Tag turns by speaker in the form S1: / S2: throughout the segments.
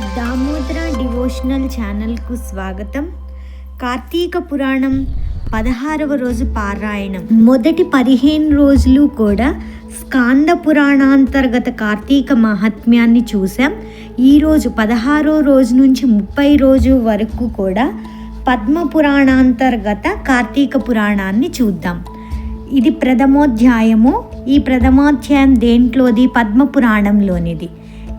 S1: Damodara devotional ఛానల్కు స్వాగతం. కార్తీక పురాణం పదహారవ రోజు పారాయణం. మొదటి పదిహేను రోజులు కూడా స్కాంద పురాణాంతర్గత కార్తీక మహాత్మ్యాన్ని చూసాం ఈరోజు పదహారో రోజు నుంచి ముప్పై రోజు వరకు కూడా పద్మ పురాణాంతర్గత కార్తీక పురాణాన్ని చూద్దాం. ఇది ప్రథమోధ్యాయము. ఈ ప్రథమోధ్యాయం దేంట్లోది? పద్మ పురాణంలోనిది.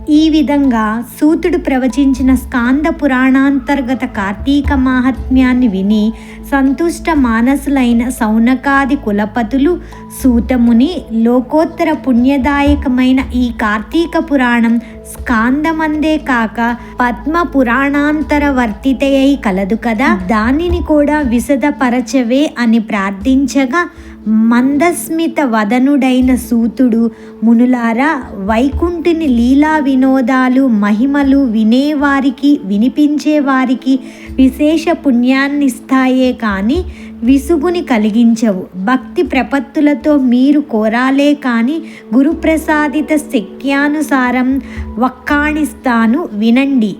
S1: ఈ విధంగా సూతుడు ప్రవచించిన స్కాంద పురాణాంతర్గత కార్తీక మాహాత్మ్యాన్ని విని సంతుష్ట మానసులైన సౌనకాది కులపతులు సూతముని లోకోత్తర పుణ్యదాయకమైన ఈ కార్తీక పురాణం స్కాందమందే కాక పద్మ పురాణాంతరవర్తితయై కలదు కదా. దానిని కూడా విశదపరచవే అని ప్రార్థించగా మందస్మిత వదనుడైన సూతుడు మునులారా వైకుంఠుని లీలా వినోదాలు మహిమలు వినేవారికి వినిపించేవారికి విశేష పుణ్యాన్నిస్తాయే కానీ విసుగుని కలిగించవు. భక్తి ప్రపత్తులతో మీరు కోరాలే కానీ గురుప్రసాదిత శక్యానుసారం వక్కాణిస్తాను వినండి.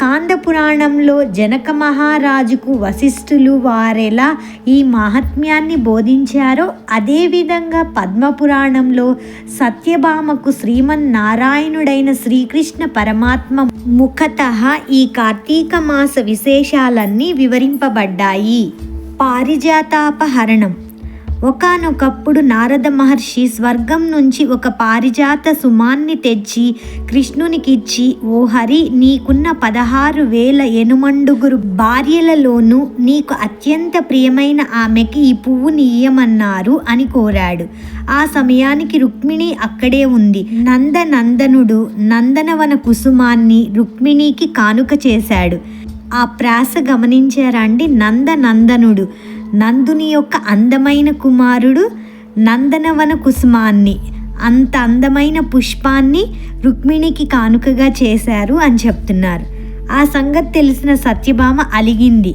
S1: స్కాంద పురాణంలో జనక మహారాజుకు వశిష్ఠులు వారెలా ఈ మహాత్మ్యాన్ని బోధించారో అదేవిధంగా పద్మపురాణంలో సత్యభామకు శ్రీమన్నారాయణుడైన శ్రీకృష్ణ పరమాత్మ ముఖత ఈ కార్తీక మాస విశేషాలన్నీ వివరింపబడ్డాయి. పారిజాతాపహరణం ఒకానొకప్పుడు నారద మహర్షి స్వర్గం నుంచి ఒక పారిజాత సుమాన్ని తెచ్చి కృష్ణునికిచ్చి ఓ హరి నీకున్న పదహారు వేల ఎనుమండుగురు భార్యలలోనూ నీకు అత్యంత ప్రియమైన ఆమెకి ఈ పువ్వుని ఇయ్యమన్నారు అని కోరాడు. ఆ సమయానికి రుక్మిణి అక్కడే ఉంది. నందనందనుడు నందనవన కుసుమాన్ని రుక్మిణికి కానుక చేశాడు. ఆ ప్రాస గమనించారండి? నందనందనుడు. నందుని యొక్క అందమైన కుమారుడు నందనవన కుసుమాన్ని. అంత అందమైన పుష్పాన్ని రుక్మిణికి కానుకగా చేశారు అని చెప్తున్నారు. ఆ సంగతి తెలిసిన సత్యభామ అలిగింది.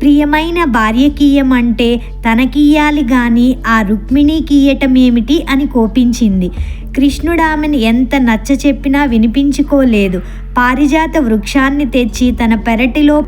S1: ప్రియమైన భార్యకీయమంటే తనకియ్యాలి గాని ఆ రుక్మిణికి ఏమిటి అని కోపించింది. కృష్ణుడు ఆమెను ఎంత నచ్చ చెప్పినా వినిపించుకోలేదు. పారిజాత వృక్షాన్ని తెచ్చి తన పెరటిలో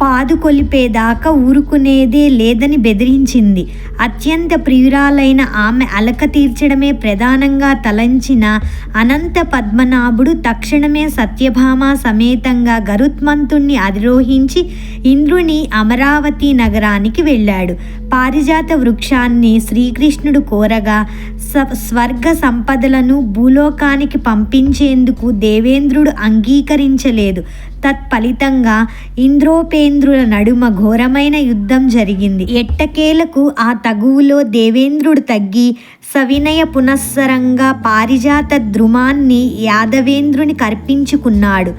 S1: పాదుకొలిపేదాకా ఊరుకునేదే లేదని బెదిరించింది. అత్యంత ప్రియురాలైన ఆమె అలక తీర్చడమే ప్రధానంగా తలంచిన అనంత పద్మనాభుడు తక్షణమే సత్యభామ సమేతంగా గరుత్మంతుణ్ణి అధిరోహించి ఇంద్రుని అమరావతి నగరానికి వెళ్ళాడు. పారిజాత వృక్షాన్ని శ్రీకృష్ణుడు కోరగా స స్వర్గ సంపదలను భూలోకానికి పంపించేందుకు దేవేంద్రుడు అంగీకరించలేదు. తత్ఫలితంగా ఇంద్రోపే దేవేంద్రుల నడుమ ఘోరమైన యుద్ధం జరిగింది. ఎట్టకేలకు ఆ తగువులో దేవేంద్రుడు తగ్గి సవినయ పునస్సరంగా పారిజాత ద్రుమాన్ని యాదవేంద్రుని కర్పించుకున్నాడు.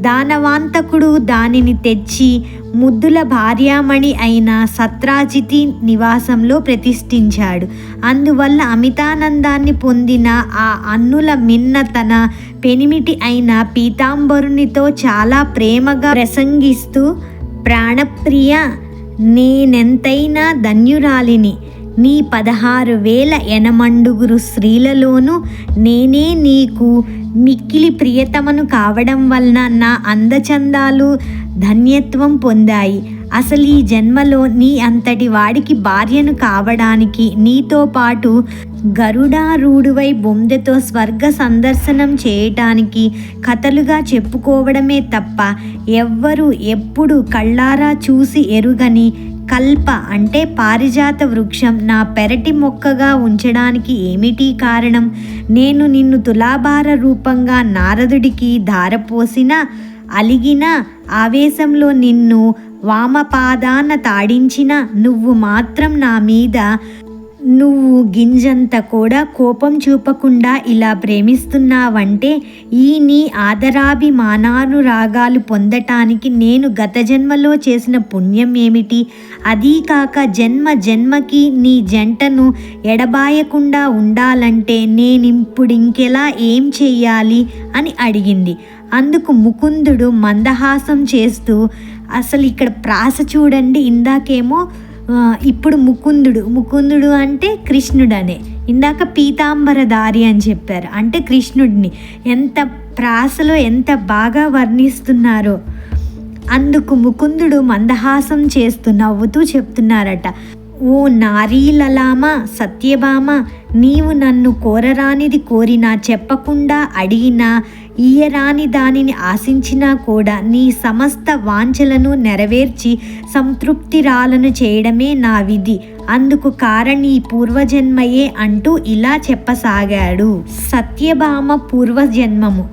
S1: దానవాంతకుడు దానిని తెచ్చి ముద్దుల భార్యామణి అయిన సత్రాజితి నివాసంలో ప్రతిష్ఠించాడు. అందువల్ల అమితానందాన్ని పొందిన ఆ అన్నుల మిన్న తన పెనిమిటి అయిన పీతాంబరునితో చాలా ప్రేమగా ప్రసంగిస్తూ ప్రాణప్రియ నేనెంతైనా ధన్యురాలిని. నీ పదహారు వేల ఎనమండుగురు స్త్రీలలోనూ నేనే నీకు మిక్కిలి ప్రియతమను కావడం వలన నా అందచందాలు ధన్యత్వం పొందాయి. అసలు ఈ జన్మలో నీ అంతటి వాడికి భార్యను కావడానికి నీతో పాటు గరుడారూఢువై బొందెతో స్వర్గ సందర్శనం చేయటానికి కథలుగా చెప్పుకోవడమే తప్ప ఎవ్వరూ ఎప్పుడు కళ్ళారా చూసి ఎరుగని కల్ప అంటే పారిజాత వృక్షం నా పెరటి మొక్కగా ఉంచడానికి ఏమిటి కారణం? నేను నిన్ను తులాభార రూపంగా నారదుడికి ధారపోసిన అలిగిన ఆవేశంలో నిన్ను వామపాదాన తాడించిన నువ్వు మాత్రం నా మీద నువ్వు గింజంత కూడా కోపం చూపకుండా ఇలా ప్రేమిస్తున్నావంటే ఈ నీ ఆదరాభిమానానురాగాలు పొందటానికి నేను గత జన్మలో చేసిన పుణ్యం ఏమిటి? అదీ కాక జన్మ జన్మకి నీ జంటను ఎడబాయకుండా ఉండాలంటే నేనిప్పుడు ఇంకెలా ఏం చెయ్యాలి? అని అడిగింది. అందుకు ముకుందుడు మందహాసం చేస్తూ అసలు ఇక్కడ ప్రాస చూడండి ఇందాకేమో ఇప్పుడు ముకుందుడు. ముకుందుడు అంటే కృష్ణుడు అనే ఇందాక పీతాంబరధారి అని చెప్పారు. అంటే కృష్ణుడిని. ఎంత ప్రాసలో ఎంత బాగా వర్ణిస్తున్నారో. అందుకు ముకుందుడు మందహాసం చేస్తూ నవ్వుతూ చెప్తున్నారట. ఓ నారీలలామ సత్యభామ నీవు నన్ను కోరరానిది కోరినా చెప్పకుండా అడిగినా ఈయరాని దానిని ఆశించినా కూడా నీ సమస్త వాంఛలను నెరవేర్చి సంతృప్తిరాలను చేయడమే నా విధి. అందుకు కారణి పూర్వజన్మయే అంటూ ఇలా చెప్పసాగాడు. సత్యభామ పూర్వజన్మము.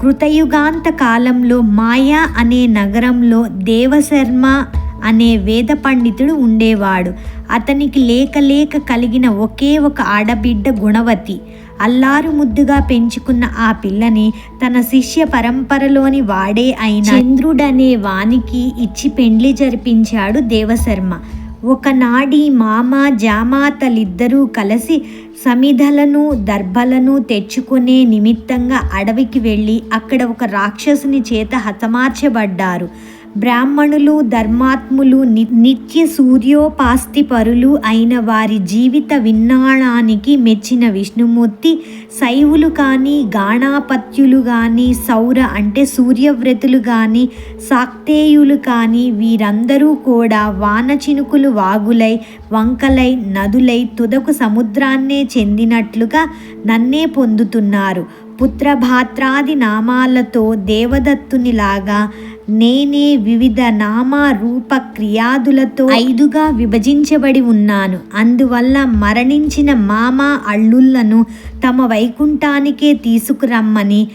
S1: కృతయుగాంత కాలంలో మాయా అనే నగరంలో దేవశర్మ అనే వేద పండితుడు ఉండేవాడు. అతనికి లేక లేక కలిగిన ఒకే ఒక ఆడబిడ్డ గుణవతి. అల్లారు ముద్దుగా పెంచుకున్న ఆ పిల్లని తన శిష్య పరంపరలోని వాడే అయిన చంద్రుడనే వానికి ఇచ్చి పెండ్లి జరిపించాడు దేవశర్మ. ఒకనాడి మామ జామాతలిద్దరూ కలిసి సమిధలను దర్భలను తెచ్చుకునే నిమిత్తంగా అడవికి వెళ్ళి అక్కడ ఒక రాక్షసుని చేత హతమార్చబడ్డారు. బ్రాహ్మణులు ధర్మాత్ములు ని నిత్య సూర్యోపాస్తి పరులు అయిన వారి జీవిత విన్నాణానికి మెచ్చిన విష్ణుమూర్తి శైవులు కానీ గాణాపత్యులు కానీ సౌర అంటే సూర్యవ్రతులు కానీ సాక్తేయులు కానీ వీరందరూ కూడా వాన చినుకులు వాగులై వంకలై నదులై తుదకు సముద్రాన్నే చెందినట్లుగా నన్నే పొందుతున్నారు. పుత్రభాత్రాది నామాలతో దేవదత్తునిలాగా నేనే వివిధ నామ రూప క్రియాదులతో ఐదుగా విభజించబడి ఉన్నాను. అందువల్ల మరణించిన మామ అల్లుళ్ళను తమ వైకుంఠానికే తీసుకురమ్మని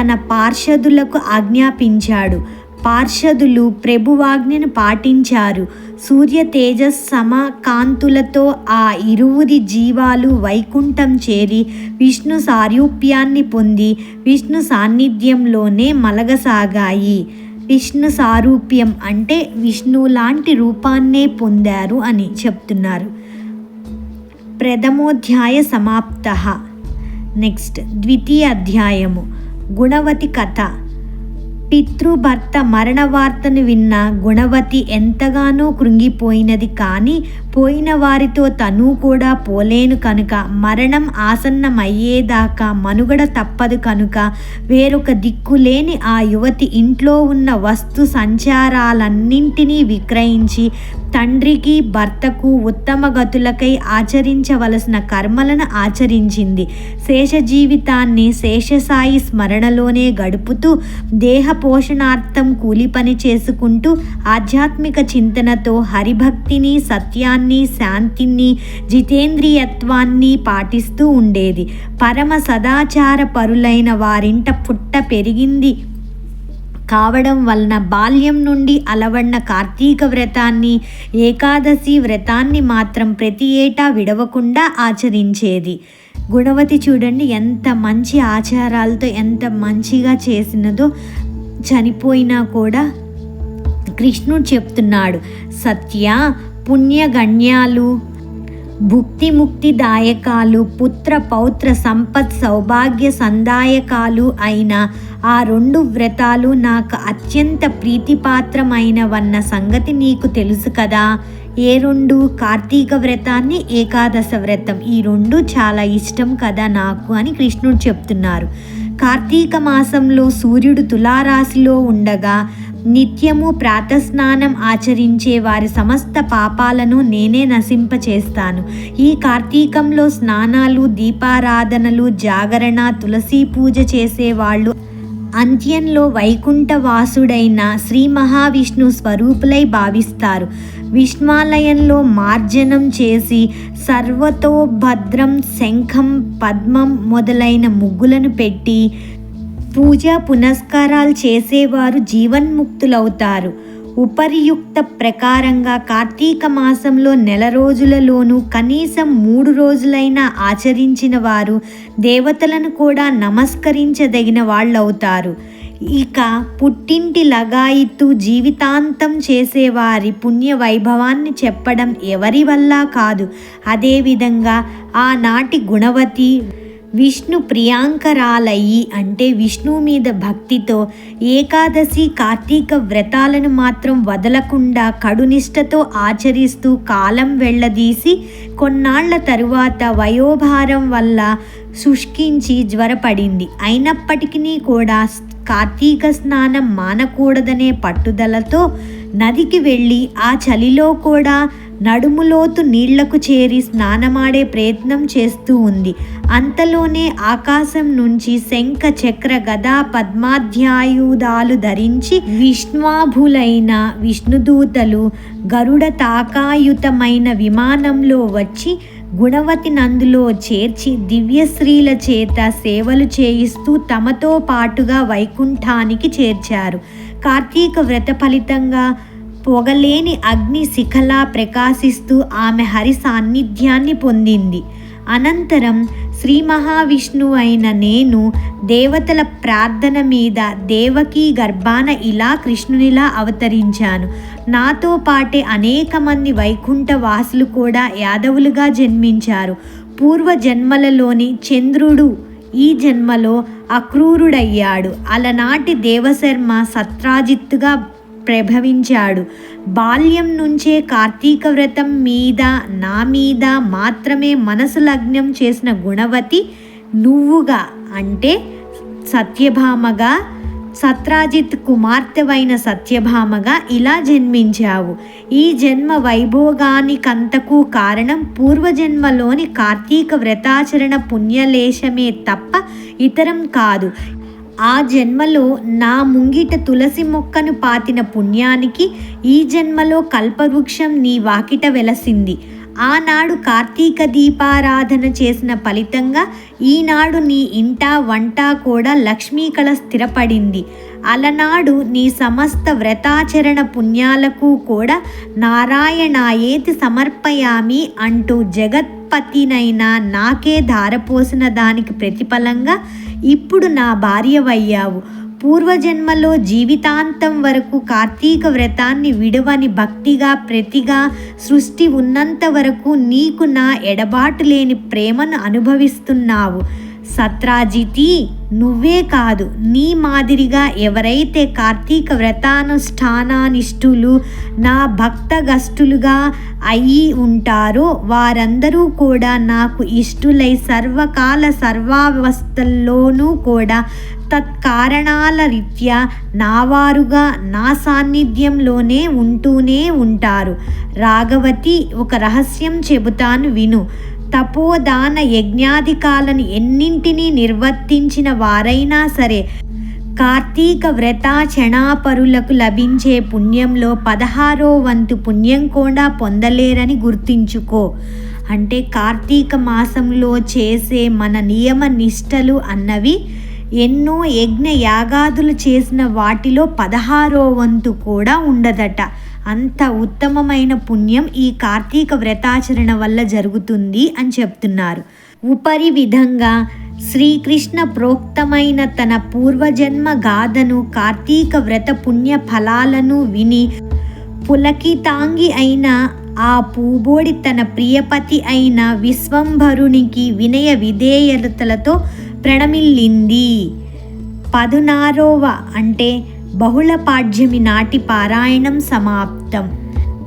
S1: తన పార్షదులకు ఆజ్ఞాపించాడు. పార్షదులు ప్రభువాజ్ఞను పాటించారు. సూర్య తేజస్ సమకాంతులతో ఆ ఇరువురి జీవాలు వైకుంఠం చేరి విష్ణు సారూప్యాన్ని పొంది విష్ణు సాన్నిధ్యంలోనే మలగసాగాయి. విష్ణు సారూప్యం అంటే విష్ణు లాంటి రూపాన్నే పొందారు అని చెప్తున్నారు. ప్రథమోధ్యాయ సమాప్త. నెక్స్ట్ ద్వితీయ అధ్యాయము. గుణవతి కథ. పితృభర్త మరణ వార్తను విన్న గుణవతి ఎంతగానో కృంగిపోయినది కానీ పోయిన వారితో తను కూడా పోలేను కనుక మరణం ఆసన్నమయ్యేదాకా మనుగడ తప్పదు కనుక వేరొక దిక్కులేని ఆ యువతి ఇంట్లో ఉన్న వస్తు సంచారాలన్నింటినీ విక్రయించి తండ్రికి భర్తకు ఉత్తమ గతులకై ఆచరించవలసిన కర్మలను ఆచరించింది. శేష జీవితాన్ని శేషసాయి స్మరణలోనే గడుపుతూ దేహ పోషణార్థం కూలి పని చేసుకుంటూ ఆధ్యాత్మిక చింతనతో హరిభక్తిని సత్యాన్ని శాంతిని జితేంద్రియత్వాన్ని పాటిస్తూ ఉండేది. పరమ సదాచార పరులైన వారింట పుట్ట పెరిగింది. కావడం వలన బాల్యం నుండి అలవడిన కార్తీక వ్రతాన్ని ఏకాదశి వ్రతాన్ని మాత్రం ప్రతి ఏటా విడవకుండా ఆచరించేది. గుణవతి చూడండి ఎంత మంచి ఆచారాలతో ఎంత మంచిగా చేసినదో చనిపోయినా కూడా కృష్ణుడు చెప్తున్నాడు సత్య పుణ్యగణ్యాలు భుక్తి ముక్తిదాయకాలు పుత్ర పౌత్ర సంపత్ సౌభాగ్య సందాయకాలు అయిన ఆ రెండు వ్రతాలు నాకు అత్యంత ప్రీతిపాత్రమైనవన్న సంగతి నీకు తెలుసు కదా. ఏ రెండు? కార్తీక వ్రతాన్ని ఏకాదశ వ్రతం. ఈ రెండు చాలా ఇష్టం కదా నాకు అని కృష్ణుడు చెప్తున్నారు. కార్తీక మాసంలో సూర్యుడు తులారాశిలో ఉండగా నిత్యము ప్రాతస్నానం ఆచరించే వారి సమస్త పాపాలను నేనే నశింపచేస్తాను. ఈ కార్తీకంలో స్నానాలు దీపారాధనలు జాగరణ తులసి పూజ చేసేవాళ్ళు అంత్యంలో వైకుంఠవాసుడైన శ్రీ మహావిష్ణు స్వరూపులై భావిస్తారు. విష్ణాలయంలో మార్జనం చేసి సర్వతోభద్రం శంఖం పద్మం మొదలైన ముగ్గులను పెట్టి పూజా పునస్కారాలు చేసేవారు జీవన్ముక్తులవుతారు. ఉపరియుక్త ప్రకారంగా కార్తీక మాసంలో నెల రోజులలోనూ కనీసం మూడు రోజులైనా ఆచరించిన వారు దేవతలను కూడా నమస్కరించదగిన వాళ్ళవుతారు. ఇక పుట్టింటి లగాయిత్తు జీవితాంతం చేసేవారి పుణ్య వైభవాన్ని చెప్పడం ఎవరి వల్ల కాదు. అదేవిధంగా ఆనాటి గుణవతి విష్ణు ప్రియాంకరాలయ్యి అంటే విష్ణు మీద భక్తితో ఏకాదశి కార్తీక వ్రతాలను మాత్రం వదలకుండా కడునిష్టతో ఆచరిస్తూ కాలం వెళ్ళదీసి కొన్నాళ్ళ తరువాత వయోభారం వల్ల శుష్కించి జ్వరపడింది. అయినప్పటికీ కూడా కార్తీక స్నానం మానకూడదనే పట్టుదలతో నదికి వెళ్ళి ఆ చలిలో కూడా నడుములోతు నీళ్ళకు చేరి స్నానమాడే ప్రయత్నం చేస్తూ ఉంది. అంతలోనే ఆకాశం నుంచి శంఖ చక్ర గదా పద్మాధ్యాయుధాలు ధరించి విష్ణువాభులైన విష్ణుదూతలు గరుడ తాకాయుతమైన విమానంలో వచ్చి గుణవతి నందులో చేర్చి దివ్యశ్రీల చేత సేవలు చేయిస్తూ తమతో పాటుగా వైకుంఠానికి చేర్చారు. కార్తీక వ్రత ఫలితంగా పొగలేని అగ్ని శిఖలా ప్రకాశిస్తూ ఆమె హరి సాన్నిధ్యాన్ని పొందింది. అనంతరం శ్రీ మహావిష్ణువు అయిన నేను దేవతల ప్రార్థన మీద దేవకీ గర్భాన ఇలా కృష్ణునిలా అవతరించాను. నాతో పాటే అనేక మంది వైకుంఠ వాసులు కూడా యాదవులుగా జన్మించారు. పూర్వ జన్మలలోని చంద్రుడు ఈ జన్మలో అక్రూరుడయ్యాడు. అలనాటి దేవశర్మ సత్రాజిత్తుగా ప్రభవించాడు. బాల్యం నుంచే కార్తీక వ్రతం మీద నా మీద మాత్రమే మనసు లగ్నం చేసిన గుణవతి నువ్వుగా అంటే సత్యభామగా సత్రాజిత్ కుమార్తెవైన సత్యభామగా ఇలా జన్మించావు. ఈ జన్మ వైభోగానికంతకు కారణం పూర్వజన్మలోని కార్తీక వ్రతాచరణ పుణ్యలేశమే తప్ప ఇతరం కాదు. ఆ జన్మలో నా ముంగిట తులసి మొక్కను పాతిన పుణ్యానికి ఈ జన్మలో కల్పవృక్షం నీ వాకిట వెలసింది. ఆనాడు కార్తీక దీపారాధన చేసిన ఫలితంగా ఈనాడు నీ ఇంట వంట కూడా లక్ష్మీకళ స్థిరపడింది. అలనాడు నీ సమస్త వ్రతాచరణ పుణ్యాలకు కూడా నారాయణాయేతి సమర్పయామి అంటూ జగత్పతినైనా నాకే ధారపోసిన దానికి ప్రతిఫలంగా ఇప్పుడు నా భార్యవయ్యావు. పూర్వజన్మలో జీవితాంతం వరకు కార్తీక వ్రతాన్ని విడవని భక్తిగా ప్రతిగా సృష్టి ఉన్నంత వరకు నీకు నా ఎడబాటు లేని ప్రేమను అనుభవిస్తున్నావు. సత్రాజితి నువ్వే కాదు నీ మాదిరిగా ఎవరైతే కార్తీక వ్రతానుష్ఠానానిష్ఠులు నా భక్తగష్టులుగా అయి ఉంటారో వారందరూ కూడా నాకు ఇష్టులై సర్వకాల సర్వావస్థల్లోనూ కూడా తత్కారణాల రీత్యా నావారుగా నా సాన్నిధ్యంలోనే ఉంటూనే ఉంటారు. రాఘవతి ఒక రహస్యం చెబుతాను విను. తపోదాన యజ్ఞాధికాలను ఎన్నింటినీ నిర్వర్తించిన వారైనా సరే కార్తీక వ్రత క్షణాపరులకు లభించే పుణ్యంలో పదహారో వంతు పుణ్యం కూడా పొందలేరని గుర్తించుకో. అంటే కార్తీక మాసంలో చేసే మన నియమ నిష్టలు అన్నవి ఎన్నో యజ్ఞ యాగాదులు చేసిన వాటిలో పదహారో వంతు కూడా ఉండదట. అంత ఉత్తమమైన పుణ్యం ఈ కార్తీక వ్రతాచరణ వల్ల జరుగుతుంది అని చెప్తున్నారు. ఉపరి విధంగా శ్రీకృష్ణ ప్రోక్తమైన తన పూర్వజన్మ గాథను కార్తీక వ్రత పుణ్య ఫలాలను విని పులకితాంగి అయిన ఆ పూబోడి తన ప్రియపతి అయిన విశ్వంభరునికి వినయ విధేయతలతో ప్రణమిల్లింది. పదునారోవ అంటే బహుళపాఠ్యమి నాటి పారాయణం సమాప్తం.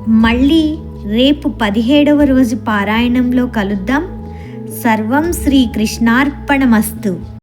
S1: మళ్ళీ రేపు పదిహేడవ రోజు పారాయణంలో కలుద్దాం. సర్వం శ్రీకృష్ణార్పణమస్తు